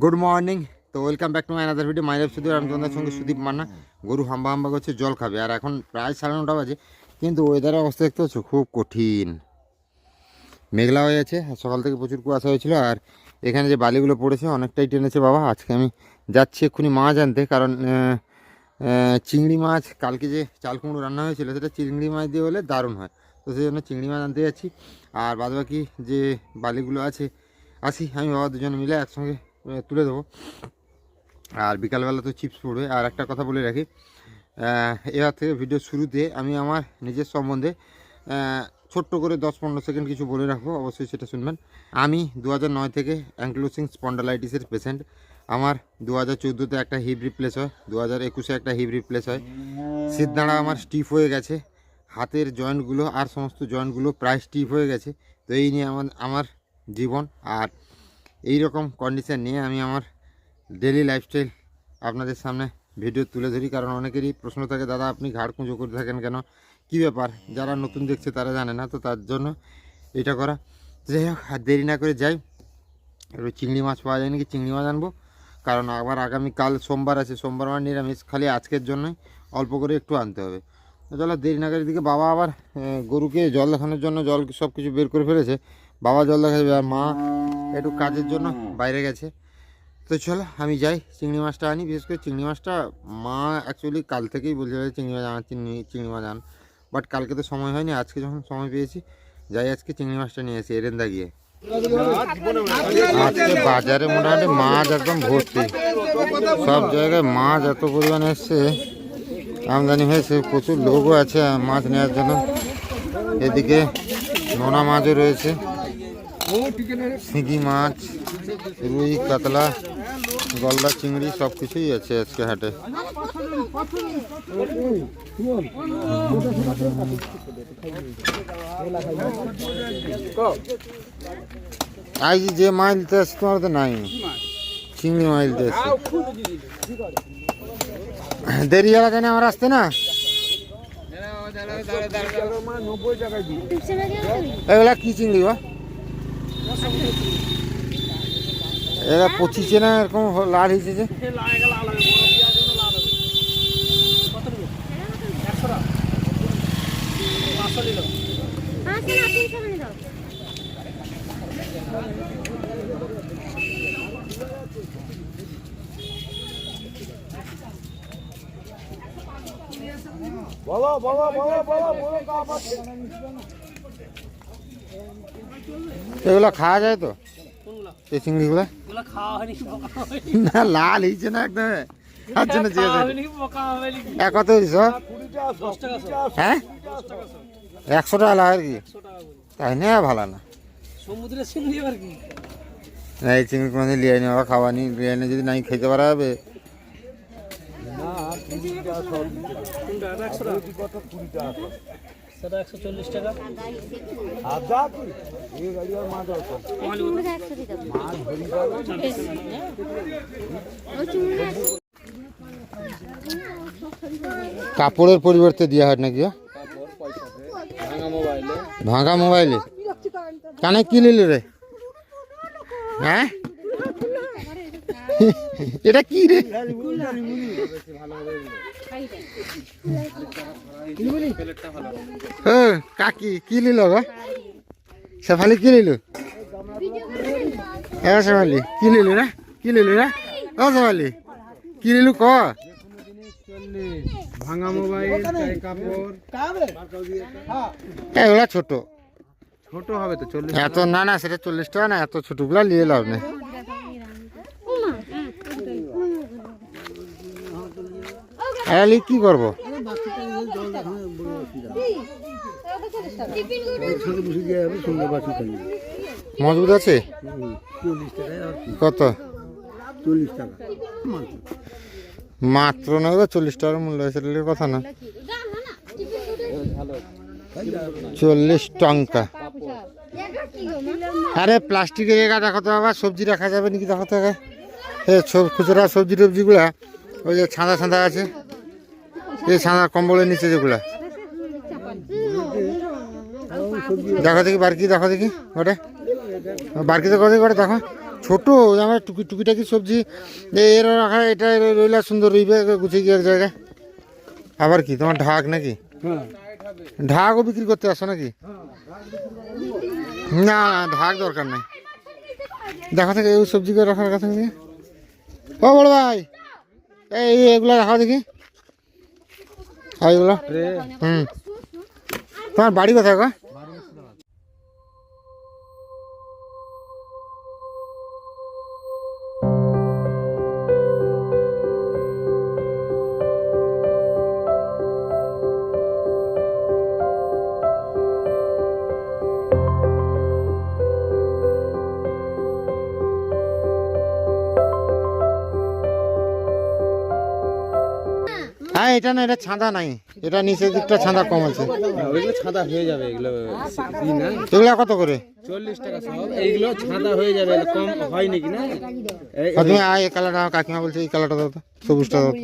Good morning তো welcome back to my another video মাইনেব Sudip আমি তোমাদের সঙ্গে সুদীপ মান্না গরু হাম্বা হাম্বা করছে, জল খাবে। আর এখন প্রায় সাড়ে নটা বাজে, কিন্তু ওয়েদারের অবস্থা দেখতে পাচ্ছ, খুব কঠিন। মেঘলা হয়ে আছে সকাল থেকে প্রচুর কুয়াশা হয়েছিল। আর এখানে যে বালিগুলো পড়েছে, অনেকটাই টেনেছে বাবা, আজকে আমি যাচ্ছি এক্ষুনি মাছ আনতে। কারণ চিংড়ি মাছ, কালকে যে চাল কুমড়ো রান্না হয়েছিল, সেটা চিংড়ি মাছ দিয়ে হলে দারুণ হয়। তো সেই জন্য চিংড়ি মাছ আনতে যাচ্ছি। আর বাদবাকি যে বালিগুলো আছে, আসি, আমি বাবা দুজন মিলে একসঙ্গে তুলে দেবো। আর বিকালবেলা তো চিপস পড়বে। আর একটা কথা বলে রাখি এবার থেকে ভিডিও শুরুতে আমি আমার নিজের সম্বন্ধে ছোট্ট করে দশ পনেরো সেকেন্ড কিছু বলে রাখব। অবশ্যই সেটা শুনবেন। আমি দু নয় থেকে অ্যাঙ্ক্লোসিং স্পন্ডালাইটিসের পেশেন্ট আমার দু হাজার চোদ্দোতে একটা হিপ রিপ্লেস হয় দু হাজার একুশে একটা হিপ রিপ্লেস হয়। সিদ্ধাঁড়া আমার স্টিফ হয়ে গেছে। হাতের জয়েন্টগুলো আর সমস্ত জয়েন্টগুলো প্রায় স্টিফ হয়ে গেছে। তো এই নিয়ে আমার আমার জীবন। আর এই রকম কন্ডিশন নিয়ে আমি আমার ডেলি লাইফস্টাইল আপনাদের সামনে ভিডিও তুলে ধরি। কারণ অনেকেরই প্রশ্ন থাকে, দাদা, আপনি ঘাড় কুঁজো করে থাকেন কেন? কী ব্যাপার? যারা নতুন দেখছে তারা জানে না। তো তার জন্য এটা করা। যাই হোক, আর দেরি না করে যাই। চিংড়ি মাছ পাওয়া যায় নাকি? চিংড়ি মাছ আনব। কারণ আবার আগামীকাল সোমবার আছে। সোমবার আমার নিরামিষ। খালি আজকের জন্যই অল্প করে একটু আনতে হবে। তো চলো, দেরি না করে দিকে বাবা আবার গরুকে জল দেখানোর জন্য জল সব কিছু বের করে ফেলেছে। বাবা জল দেখাবে আর মা একটু কাজের জন্য বাইরে গেছে। তো চলো আমি যাই চিংড়ি মাছটা আনি বিশেষ করে চিংড়ি মাছটা মা অ্যাকচুয়ালি কাল থেকেই বলছে "ভাই, চিংড়ি মাছ আন চিংড়ি চিংড়ি মাছ আন। বাট কালকে তো সময় হয়নি আজকে যখন সময় পেয়েছি যাই আজকে চিংড়ি মাছটা নিয়ে এসে এরেন্দা গিয়ে। আজকে বাজারে মোটামুটি মাছ একদম ভর্তি। সব জায়গায় মাছ এত পরিমাণে এসছে আমদানি হয়েছে প্রচুর লোকও আছে মাছ নেওয়ার জন্য। এদিকে নোনা মাছও রয়েছে। শিঙি মাছ, রুই, কাতলা, গলদা চিংড়ি, সব কিছুই আছে আজকে হাটে। আজ যে মাছ নিতে আসছে, তোমার তো নাই। চিংড়ি মাছ নিতে আসছে। দেরি হওয়া কেন? আমার আসতে না? এগুলা কি চিংড়ি বা এরা পচিছে না এরকম লাল হয়েছে যে? এগুলো খাওয়া যায় তো? এই চিংড়িগুলো? খাওয়া না লাল হয়েছে না একদম। তার জন্য খাওয়া জিজ্ঞাসা হয়নি পোকা হয়নি। এ কত হয়েছ? দশ টাকা শো হ্যাঁ? একশো টাকা লাগে আর কি? তাই না ভালো না। সমুদ্রের চিংড়ি আবার কি? না এই চিংড়ি কোনোদিন লিয়ে নি বাবা খাওয়ানি লিয়ে নি যদি নাই খেতে পারা একশো টাকা। সেটা একশো চল্লিশ টাকা। কাপড়ের পরিবর্তে দেওয়া হয় নাকি হ্যাঁ? ভাঙা মোবাইলে? কানে কি নিলি রে? হ্যাঁ? এটা কি রে? হ্যাঁ কাকি কি নিল গো শেফালি কি নিল? হ্যাঁ শেফালি কি নিলি রে? কি নিলি রে? ও শেফালি কি নিলু ক? ভাঙা মোবাইল চাই কাপড়। এগুলা ছোট। ছোট হবে তো চল্লিশ এত না না সেটা চল্লিশ টাকা না এত ছোটগুলা নিয়ে লাভ নেই। আলি কি করব? মজবুত আছে? কত? মাত্র না গো, চল্লিশ টাকার মূল্য হয়েছে কথা না। চল্লিশ টঙ্কা। আরে প্লাস্টিকের এগা দেখো তো আবার সবজি রাখা যাবে নাকি দেখো তো আগে। এ সব খুচরা সবজি টবজিগুলা ওই যে ছাঁদা ছাঁদা আছে। এই ছাঁদা কম্বলের নিচে যেগুলা। দেখো দেখি, বারকি দেখো দেখি ওটা বারকি তো করে দেখো। ছোট, আমার টুকি টুকিটাকি সবজি। এর রাখা এটা রইলা সুন্দর রইবে গুছিয়ে গিয়ে এক জায়গায়। আবার কি, তোমার ঢাক নাকি? ঢাকও বিক্রি করতে আসো নাকি? না, ঢাক দরকার নেই। দেখা থেকে এই সবজি করে রাখার কথা ও বড় ভাই, এই এগুলো রাখা দেখি। আর এগুলো হুম। তোমার বাড়ি কোথায় গো? হ্যাঁ এটা না এটা ছাঁদা নাই। এটা নিচের দিকটা ছাঁদা কম আছে। ওইগুলো ছাদা হয়ে যাবে এগুলো না? এগুলা কত করে? চল্লিশ টাকা সব এইগুলো ছাদা হয়ে যাবে কম হয় নাকি না? তুমি আয় এই কালারটা কাকিমা বলছে এই কালারটা দাও তো সবুজটা দাও তো।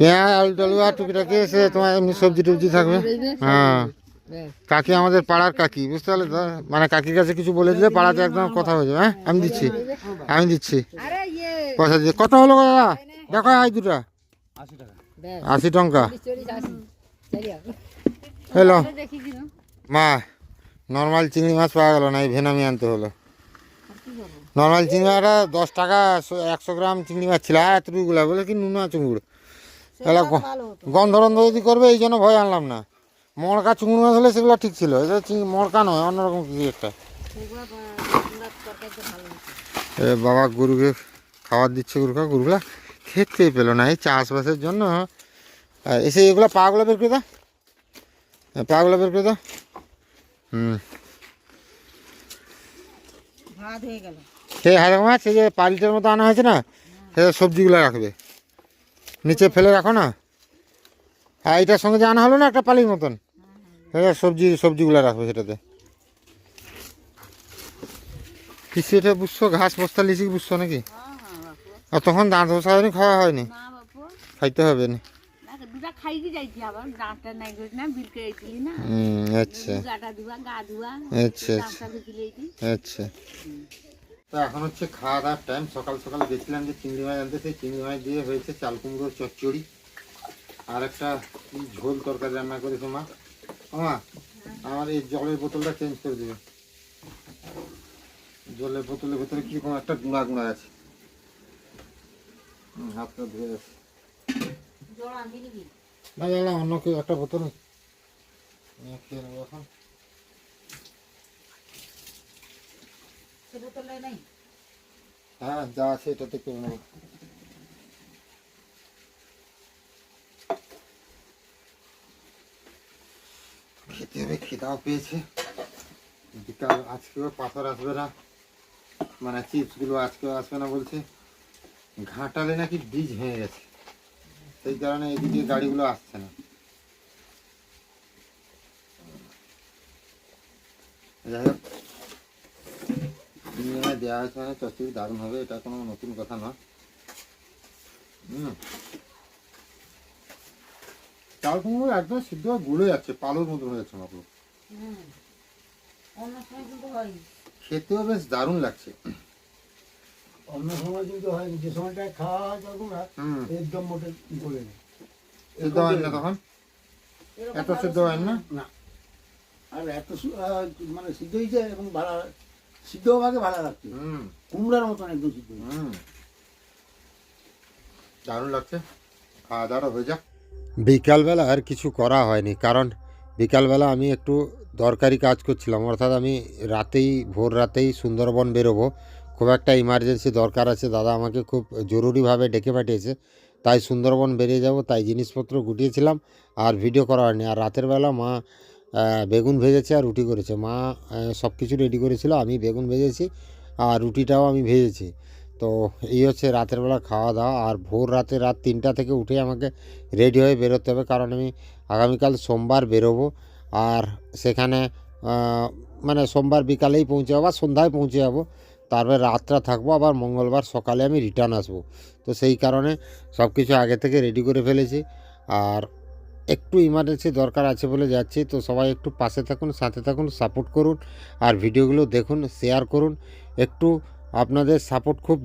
পেঁয়াজ আলু টালু আর টুকিটাকি এসে তোমার এমনি সবজি টবজি থাকবে। হ্যাঁ। কাকি আমাদের পাড়ার কাকি বুঝতে পারলে তো? মানে কাকির কাছে কিছু বলে দিলে পাড়াতে একদম কথা হয়ে যাবে হ্যাঁ? আমি দিচ্ছি আমি দিচ্ছি। আরে ইয়ে। পয়সা দিয়ে। কত হলো দাদা? দেখো আই দুটা। আশি টাকা। টঙ্কা। হ্যালো। মা নর্মাল চিংড়ি মাছ পাওয়া গেল না এই ভেনামি আনতে হলো। নর্মাল চিংড়ি মাছটা দশ টাকা একশো- গ্রাম চিংড়ি মাছ ছিল এতটুকুগুলা বলে কি নুনা চুঙ্গুড় তাহলে গন্ধ রন্ধ যদি করবে এই জন্য ভয় আনলাম না। মড়কা চুঙ্গুড় মাছ হলে সেগুলো ঠিক ছিল। এটা মড়কা নয় অন্যরকম কিছু একটা। এ বাবা গরুকে খাবার দিচ্ছে গরুকে গরুগুলা খেতে পেল না। এই চাষবাসের জন্য এসে এগুলো পাগুলো বের করে দাও। এ, পাগুলো বের করে দাও। হুম। সে হাজার মাছ এই যে পালিটার মতো আনা হয়েছে না সে সবজিগুলো রাখবে। নিচে ফেলে রাখো না। আর এটার সঙ্গে যে আনা হলো না একটা পালির মতন। সেটা সবজি সবজিগুলো রাখবে সেটাতে। কিছু এটা বুঝছ? ঘাস বস্তা লিচি বুঝছ নাকি? আর তখন দাঁত বসা হয়নি খাওয়া হয়নি? খাইতে হবে না। আচ্ছা। আচ্ছা আচ্ছা। আচ্ছা। এখন হচ্ছে খাওয়া দাওয়ার টাইম সকাল সকাল গেছিলাম যে চিংড়ি মাছ আনতে সেই চিংড়ি মাছ দিয়ে হয়েছে চাল কুমড়োর চচ্চড়ি। আর একটা ঝোল তরকারি রান্না করেছে মা। ও আমার এই জলের বোতলটা চেঞ্জ করে দেবে। জলের বোতলের ভেতরে কীরকম একটা গুঁড়া গুঁড়া আছে। হাতটা ধুয়ে আছে না জানলাম অন্য কেউ একটা বোতল খেয়ে নেব এখন। হ্যাঁ যা আছে এটাতে করে নেব। খেতে হবে খিদাও পেয়েছে বিকাল আজকেও পাথর আসবে না। মানে চিপসগুলো আজকেও আসবে না বলছে। ঘাটালে নাকি বীজ হয়ে গেছে। সেই কারণে এদিকে গাড়িগুলো আসছে না। যাই হোক দেওয়া হয়েছে মানে চচ্চড়ি দারুণ হবে, এটা কোনো নতুন কথা না হুম। চাল কুমড়ো একদম সিদ্ধ হয়ে গুলে যাচ্ছে পালোর মতো হয়ে যাচ্ছে মাপলো। অন্য সময় কিন্তু খেতেও বেশ দারুণ লাগছে। অন্য সময় কিন্তু হয় যে সময়টা খাওয়া হয় তখন একদম মোটে বলে না সিদ্ধ হয় না তখন? এত সিদ্ধ হয় না? না। আর এত সু- আহ, মানে সিদ্ধ হয়েছে এবং ভাড়া সিদ্ধ ভাগে ভাড়া রাখছে হুম। কুমড়ার মতন একদম সিদ্ধ। দারুণ লাগছে। খাওয়া দাওয়া হয়ে যাক। বিকালবেলা আর কিছু করা হয়নি। কারণ বিকালবেলা আমি একটু দরকারি কাজ করছিলাম। অর্থাৎ আমি রাতেই, ভোর রাতেই সুন্দরবন বেরোবো। খুব একটা ইমার্জেন্সি দরকার আছে। দাদা আমাকে খুব জরুরিভাবে ডেকে পাঠিয়েছে। তাই সুন্দরবন বেরিয়ে যাব, তাই জিনিসপত্র গুটিয়েছিলাম আর ভিডিও করা হয়নি। আর রাতের বেলা মা বেগুন ভেজেছে আর রুটি করেছে। মা সব কিছু রেডি করেছিল। আমি বেগুন ভেজেছি আর রুটিটাও আমি ভেজেছি। তো এই হচ্ছে রাতের বেলা খাওয়া দাওয়া, আর ভোর রাতে রাত তিনটা থেকে উঠে আমাকে রেডি হয়ে বেরোতে হবে, কারণ আমি আগামীকাল সোমবার বেরোবো। আর সেখানে মানে সোমবার বিকালেই পৌঁছে যাব বা সন্ধ্যায় পৌঁছে যাব। তারপরে রাতটা থাকব, আবার মঙ্গলবার সকালে আমি রিটার্ন আসব। তো সেই কারণে সব কিছু আগে থেকে রেডি করে ফেলেছি। আর একটু ইমার্জেন্সি দরকার আছে বলে যাচ্ছি, তো সবাই একটু পাশে থাকুন, সাথে থাকুন সাপোর্ট করুন, আর ভিডিওগুলো দেখুন শেয়ার করুন। একটু আপনাদের সাপোর্ট খুব